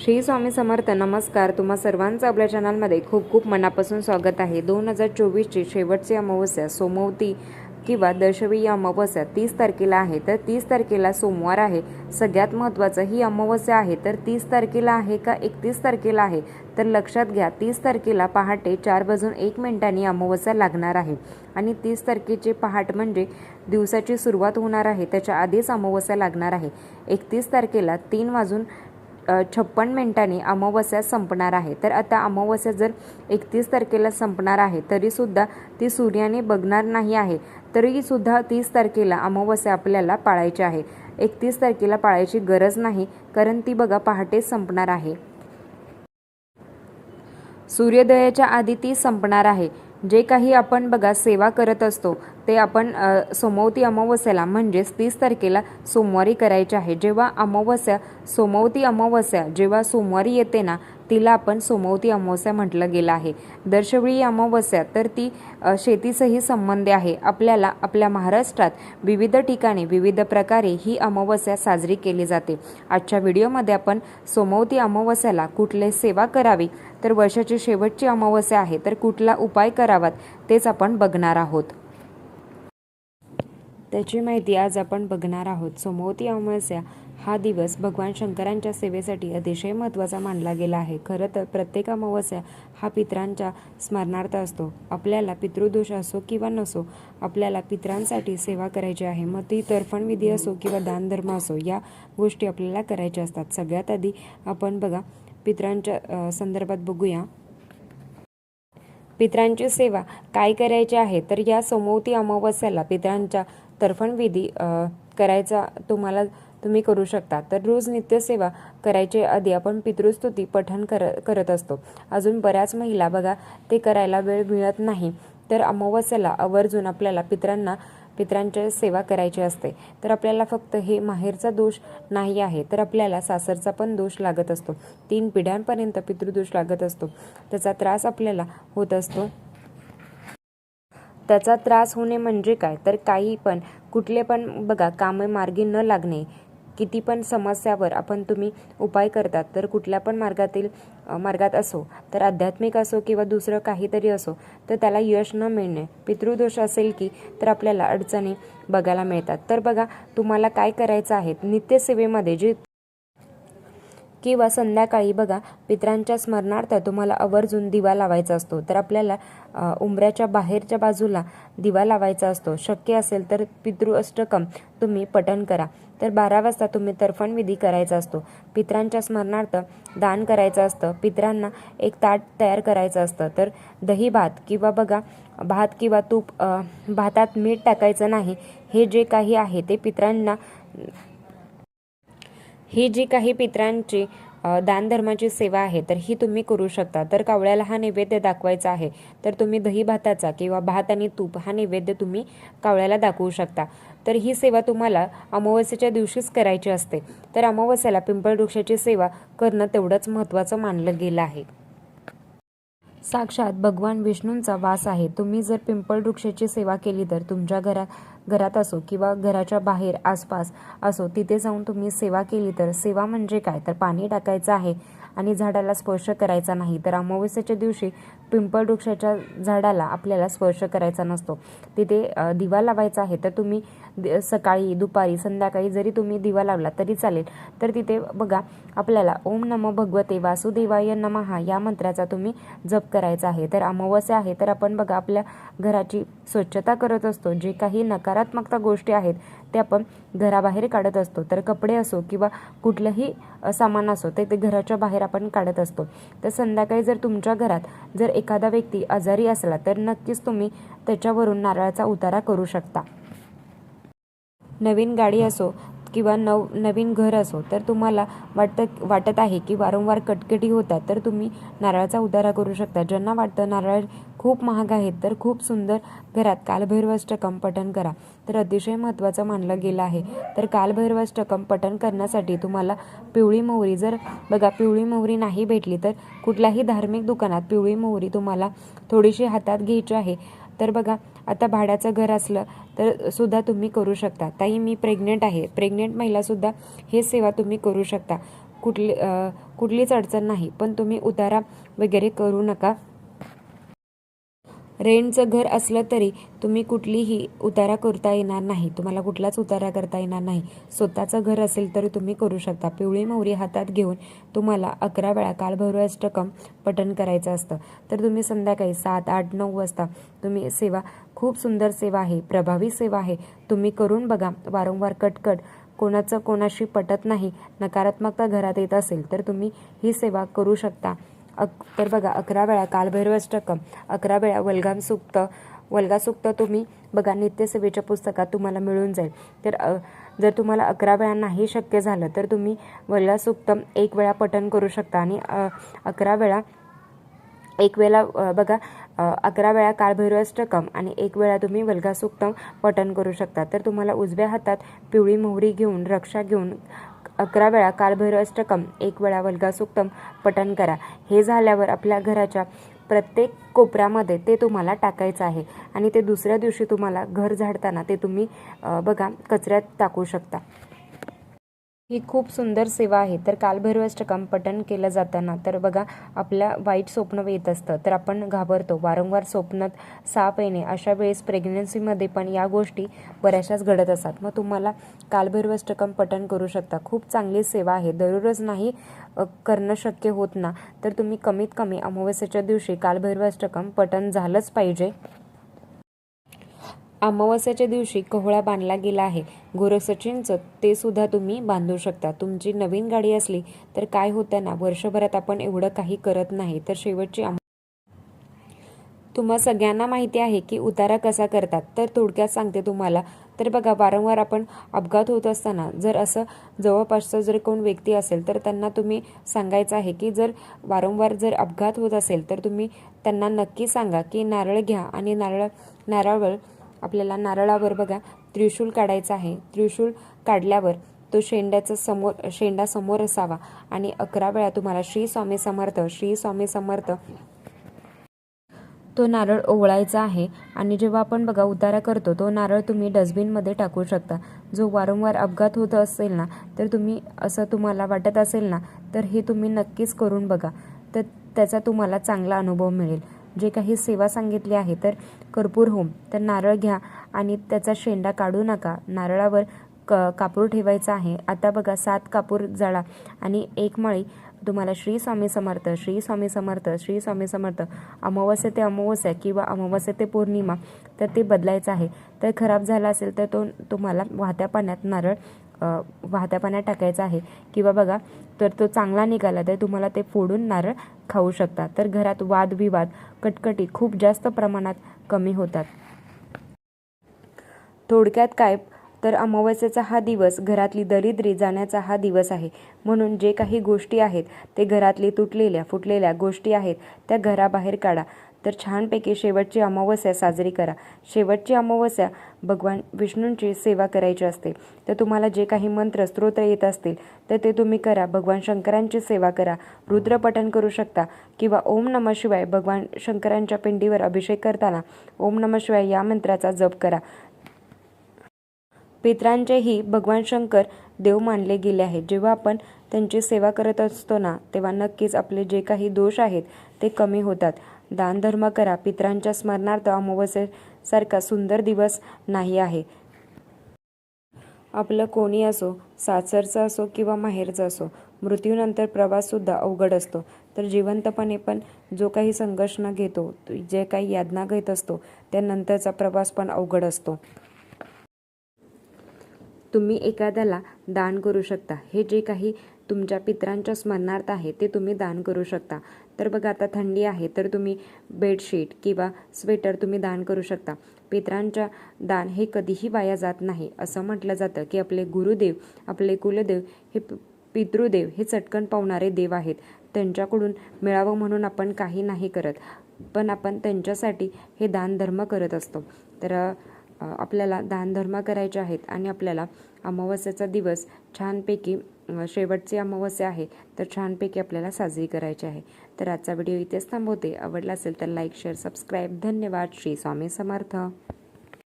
श्री स्वामी समर्थ नमस्कार. तुम्हा सर्वांचं आपल्या चॅनलमध्ये खूप खूप मनापासून स्वागत आहे. दोन हजार चोवीसची शेवटची अमावस्या सोमवती किंवा दशवी अमावस्या तीस तारखेला आहे. तर तीस तारखेला सोमवार आहे. सगळ्यात महत्त्वाचं ही अमावस्या आहे. तर तीस तारखेला आहे का एकतीस तारखेला आहे? तर लक्षात घ्या तीस तारखेला पहाटे चार वाजून एक मिनिटांनी अमावस्या लागणार आहे. आणि तीस तारखेचे पहाट म्हणजे दिवसाची सुरुवात होणार आहे. त्याच्या आधीच अमावस्या लागणार आहे. एकतीस तारखेला तीन वाजून छप्पन मिनिटांनी अमावस्या संपणार आहे. तर आता अमावस्या जर एकतीस तारखेला संपणार आहे तरीसुद्धा ती सूर्याने बघणार नाही आहे. तरीसुद्धा तीस तारखेला अमावस्या आपल्याला पाळायची आहे. एकतीस तारखेला पाळायची गरज नाही कारण ती बघा पहाटे संपणार आहे. सूर्योदयाच्या आधी ती संपणार आहे. जे काही आपण बघा सेवा करत असतो ते आपण सोमवती अमावस्याला म्हणजेच तीस तारखेला सोमवारी करायचे आहे. जेव्हा अमावस्या सोमवती अमावस्या जेव्हा सोमवारी येते ना तिला आपण सोमवती अमावस्या म्हटलं गेलं आहे. दर्शवेळी अमावस्या तर ती शेतीसही संबंध आहे. आपल्याला आपल्या महाराष्ट्रात विविध ठिकाणी विविध प्रकारे ही अमावस्या साजरी केली जाते. आजच्या व्हिडिओमध्ये आपण सोमवती अमावस्याला कुठले सेवा करावी तर वर्षाची शेवटची अमावस्या आहे तर कुठला उपाय करावात तेच आपण बघणार आहोत. त्याची माहिती आज आपण बघणार आहोत. सोमवती अमावस्या हा दिवस भगवान शंकरांच्या सेवेसाठी अतिशय महत्त्वाचा मानला गेला आहे. खरं तर प्रत्येक अमावस्या हा पित्रांच्या स्मरणार्थ असतो. आपल्याला पितृदोष असो किंवा नसो आपल्याला पित्रांसाठी सेवा करायची आहे. मग ती तर्पणविधी असो किंवा दानधर्म असो या गोष्टी आपल्याला करायच्या असतात. सगळ्यात आधी आपण बघा पित्रांच्या संदर्भात बघूया. पित्रांची सेवा काय करायची आहे? तर या सोमवती अमावस्याला पित्रांच्या तर्फणविधी करायचा तुम्हाला तुम्ही करू शकता. तर रोज नित्यसेवा करायचे आधी आपण पितृस्तुती पठण कर करत असतो. अजून बऱ्याच महिला बघा ते करायला वेळ मिळत नाही. तर अमावस्याला आवर्जून आपल्याला पित्रांना पित्रांची सेवा करायची असते. तर आपल्याला फक्त हे माहेरचा दोष नाही आहे तर आपल्याला सासरचा पण दोष लागत असतो. तीन पिढ्यांपर्यंत पितृदोष लागत असतो. त्याचा त्रास आपल्याला होत असतो. त्याचा त्रास होणे म्हणजे काय? तर काही पण कुठले पण बघा कामे मार्गी न लागणे किती पण समस्यावर आपण तुम्ही उपाय करतात तर कुठल्या पण मार्गातील मार्गात असो तर आध्यात्मिक असो किंवा दुसरं काहीतरी असो तर त्याला यश न मिळणे पितृदोष असेल की तर आपल्याला अडचणी बघायला मिळतात. तर बघा तुम्हाला काय करायचं आहे? नित्यसेवेमध्ये जे किंवा संध्याकाळी बघा पित्रांच्या स्मरणार्थ तुम्हाला आवर्जून दिवा लावायचा असतो. तर आपल्याला उंबऱ्याच्या बाहेरच्या बाजूला दिवा लावायचा असतो. शक्य असेल तर पितृ अष्टकम तुम्ही पठण करा. तर बारा वाजता तुम्ही तर्फणविधी करायचा असतो. पित्रांच्या स्मरणार्थ दान करायचं असतं. पित्रांना एक ताट तयार करायचं असतं. तर दही भात किंवा बघा भात किंवा तूप भातात मीठ टाकायचं नाही हे जे काही आहे ते पित्रांना ही जी काही पित्रांची दानधर्माची सेवा आहे तर ही तुम्ही करू शकता. तर कावळ्याला हा नैवेद्य दाखवायचा आहे तर तुम्ही दही भाताचा किंवा भात आणि तूप हा नैवेद्य तुम्ही कावळ्याला दाखवू शकता. तर ही सेवा तुम्हाला अमावस्येच्या दिवशीच करायची असते. तर अमावस्याला पिंपळ वृक्षाची सेवा करणं तेवढंच महत्त्वाचं मानलं गेलं आहे. साक्षात भगवान विष्णूंचा वास आहे. तुम्ही जर पिंपळ वृक्षाची सेवा केली तर तुमच्या घरात घरात असो किंवा घराच्या बाहेर आसपास असो तिथे जाऊन तुम्ही सेवा केली तर सेवा म्हणजे काय? तर पाणी टाकायचं आहे आणि झाडाला स्पर्श करायचा नाही तर अमावस्येच्या दिवशी पिंपळ वृक्षाच्या झाडाला आपल्याला स्पर्श करायचा नसतो. तिथे दिवा लावायचा आहे तर तुम्ही सकाळी दुपारी संध्याकाळी जरी तुम्ही दिवा लावला तरी चालेल. तर तिथे बघा आपल्याला ओम नमो भगवते वासुदेवाय नमहा या मंत्राचा तुम्ही जप करायचा आहे. तर अमावस्या आहे तर आपण बघा आपल्या घराची स्वच्छता करत असतो जे काही नकारात्मकता गोष्टी आहेत ते आपण घराबाहेर काढत असतो. तर कपडे असो किंवा कुठलंही सामान असो ते ते घराच्या बाहेर आपण काढत असतो. तर संध्याकाळी जर तुमच्या घरात जर एखादा व्यक्ती आजारी असला तर नक्कीच तुम्ही त्याच्यावरून नारळाचा उतारा करू शकता. नवीन गाडी असो किंवा नव नवीन घर असो तर तुम्हाला वाटतं वाटत आहे की वारंवार कटकटी होतात तर तुम्ही नारळाचा उतारा करू शकता. ज्यांना वाटतं नारळ खूप महाग आहेत तर खूप सुंदर घरात कालभैरवाष्टकम पठण करा. तर अतिशय महत्त्वाचं मानलं गेलं आहे. तर कालभैरवाष्टकम पठण करण्यासाठी तुम्हाला पिवळी मोहरी जर बघा पिवळी मोहरी नाही भेटली तर कुठल्याही धार्मिक दुकानात पिवळी मोहरी तुम्हाला थोडीशी हातात घ्यायची आहे. तर बघा आता भाड्याचं घर असलं तर सुद्धा तुम्ही करू शकता. ताई मी प्रेग्नेंट आहे. प्रेग्नेंट महिलासुद्धा हे सेवा तुम्ही करू शकता. कुठली कुठलीच अडचण नाही. पण तुम्ही उतारा वगैरे करू नका. रेंटचं घर असलं तरी तुम्ही कुठलीही उतारा करता येणार नाही. तुम्हाला कुठलाच उतारा करता येणार नाही. स्वतःचं घर असेल तरी तुम्ही करू शकता. पिवळी मोहरी हातात घेऊन तुम्हाला अकरा वेळा कालभैरव रक्कम पठण करायचं असतं. तर तुम्ही संध्याकाळी सात आठ नऊ वाजता तुम्ही सेवा खूप सुंदर सेवा आहे प्रभावी सेवा आहे. तुम्ही करून बघा वारंवार कटकट कोणाचं कोणाशी पटत नाही नकारात्मकता घरात येत असेल तर तुम्ही ही सेवा करू शकता. अक तर बघा अकरा वेळा कालभैरवष्टकम अकरा वेळा वल्गाम सुक्त वल्गा सुक्त तुम्ही बघा नित्यसेवेच्या पुस्तकात तुम्हाला मिळून जाईल. तर जर तुम्हाला अकरा वेळा नाही शक्य झालं तर तुम्ही वल्गा सुक्त एक वेळा पठन करू शकता आणि अकरा वेळा एक वेळा बघा अकरा वेळा कालभैरवष्टकम आणि एक वेळा तुम्ही वल्गा सुक्तम पठण करू शकता. तर तुम्हाला उजव्या हातात पिवळी मोहरी घेऊन रक्षा घेऊन अकरा वेळा कालभैरवष्टकम एक वेळा वल्गासुक्तम पठण करा. हे झाल्यावर आपल्या घराच्या प्रत्येक कोपऱ्यामध्ये ते तुम्हाला टाकायचं आहे आणि ते दुसऱ्या दिवशी तुम्हाला घर झाडताना ते तुम्ही बघा कचऱ्यात टाकू शकता. ही खूप सुंदर सेवा आहे. तर कालभैरव अष्टकम पठण केलं जाताना तर बघा आपल्या वाईट स्वप्न येत असतं तर आपण घाबरतो. वारंवार स्वप्नात साप येणे अशा वेळेस प्रेग्नन्सीमध्ये पण या गोष्टी बऱ्याचशाच घडत असतात. मग तुम्हाला कालभैरव अष्टकम पठण करू शकता. खूप चांगली सेवा आहे. दररोज नाही करणं शक्य होत ना तर तुम्ही कमीत कमी अमावस्येच्या दिवशी कालभैरव अष्टकम पठण झालंच पाहिजे. अमावस्याच्या दिवशी कोहळा बांधला गेला आहे. गोरक्षचिंच ते सुद्धा तुम्ही बांधू शकता. तुमची नवीन गाडी असली तर काय होताना वर्षभरात आपण एवढं काही करत नाही. तर शेवटची तुम्हा सगळ्यांना माहिती आहे की उतारा कसा करतात. तर थोडक्यात सांगते तुम्हाला. तर बघा वारंवार आपण अपघात होत असताना जर असं जवळपासचं जर कोण व्यक्ती असेल तर त्यांना तुम्ही सांगायचं आहे की जर वारंवार जर अपघात होत असेल तर तुम्ही त्यांना नक्की सांगा की नारळ घ्या आणि नारळ नारळवर आपल्याला नारळावर बघा त्रिशूल काढायचं आहे. त्रिशूल काढल्यावर तो शेंड्याचा समोर शेंडा समोर असावा. आणि अकरा वेळा तुम्हाला श्री स्वामी समर्थ श्री स्वामी समर्थ तो नारळ ओवळायचा आहे. आणि जेव्हा आपण बघा उतारा करतो तो नारळ तुम्ही डस्टबिनमध्ये टाकू शकता. जो वारंवार अपघात होत असेल ना तर तुम्ही असं तुम्हाला वाटत असेल ना तर हे तुम्ही नक्कीच करून बघा. तर त्याचा तुम्हाला चांगला अनुभव मिळेल. जे काही सेवा सांगितली आहे तर कर्पूर होम तर नारळ घ्या आणि त्याचा शेंडा काढू नका. नारळावर क कापूर ठेवायचा आहे. आता बघा सात कापूर जाळा आणि एक मळी. तुम्हाला श्री स्वामी समर्थ श्री स्वामी समर्थ श्री स्वामी समर्थ. अमावस्या ते अमावस्या किंवा अमावस्या ते पौर्णिमा तर ते बदलायचं आहे. तर खराब झाला असेल तर तो तुम्हाला वाहत्या पाण्यात नारळ वाहत्या पाण्यात टाकायचा आहे किंवा बघा तर तो चांगला निघाला तर तुम्हाला ते फोडून नारळ खाऊ शकता तर घरात वादविवाद कटकटी खूप जास्त प्रमाणात कमी होतात. थोडक्यात काय? तर अमावस्येचा हा दिवस घरातली दरिद्री जाण्याचा हा दिवस आहे. म्हणून जे काही गोष्टी आहेत ते घरातली तुटलेल्या फुटलेल्या गोष्टी आहेत त्या घराबाहेर काढा. तर छानपैकी शेवटची अमावस्या साजरी करा. शेवटची अमावस्या भगवान विष्णूंची सेवा करायची असते. तर तुम्हाला जे काही मंत्र स्तोत्र येत असतील तर ते तुम्ही करा. भगवान शंकरांची सेवा करा. रुद्रपठण करू शकता किंवा ओम नम शिवाय भगवान शंकरांच्या पिंडीवर अभिषेक करताना ओम नम शिवाय या मंत्राचा जप करा. पितरांचेही भगवान शंकर देव मानले गेले आहेत. जेव्हा आपण त्यांची सेवा करत असतो ना तेव्हा नक्कीच आपले जे काही दोष आहेत ते कमी होतात. दानधर्म करा. पितरांच्या स्मरणार्थ अमावस्येसारखा सुंदर दिवस नाही आहे. आपलं कोणी असो सासरचं असो किंवा माहेरचं असो मृत्यूनंतर प्रवाससुद्धा अवघड असतो. तर जिवंतपणे पण जो काही संघर्ष न घेतो जे काही यातना घेत असतो त्यानंतरचा प्रवास पण अवघड असतो. तुम्ही एखाद्याला दान करू शकता. हे जे काही तुमच्या पितरांच्या स्मरणार्थ आहे ते तुम्ही दान करू शकता. तर बघा आता थंडी आहे तर तुम्ही बेडशीट किंवा स्वेटर तुम्ही दान करू शकता. पितरांच्या दान हे कधीही वाया जात नाही असं म्हटलं जातं की आपले गुरुदेव आपले कुलदेव हे पितृदेव हे चटकन पावणारे देव आहेत. त्यांच्याकडून मिळावं म्हणून आपण काही नाही करत पण आपण त्यांच्यासाठी हे दानधर्म करत असतो. तर आपल्याला दानधर्म करायचे आहेत आणि आपल्याला अमावस्याचा दिवस छानपैकी शेवटची अमावस्या आहे तर छानपैकी आपल्याला साजरी करायची आहे. तर आजचा व्हिडिओ इथेच थांबवते. आवडला असेल तर लाईक शेअर सबस्क्राईब धन्यवाद. श्री स्वामी समर्थ.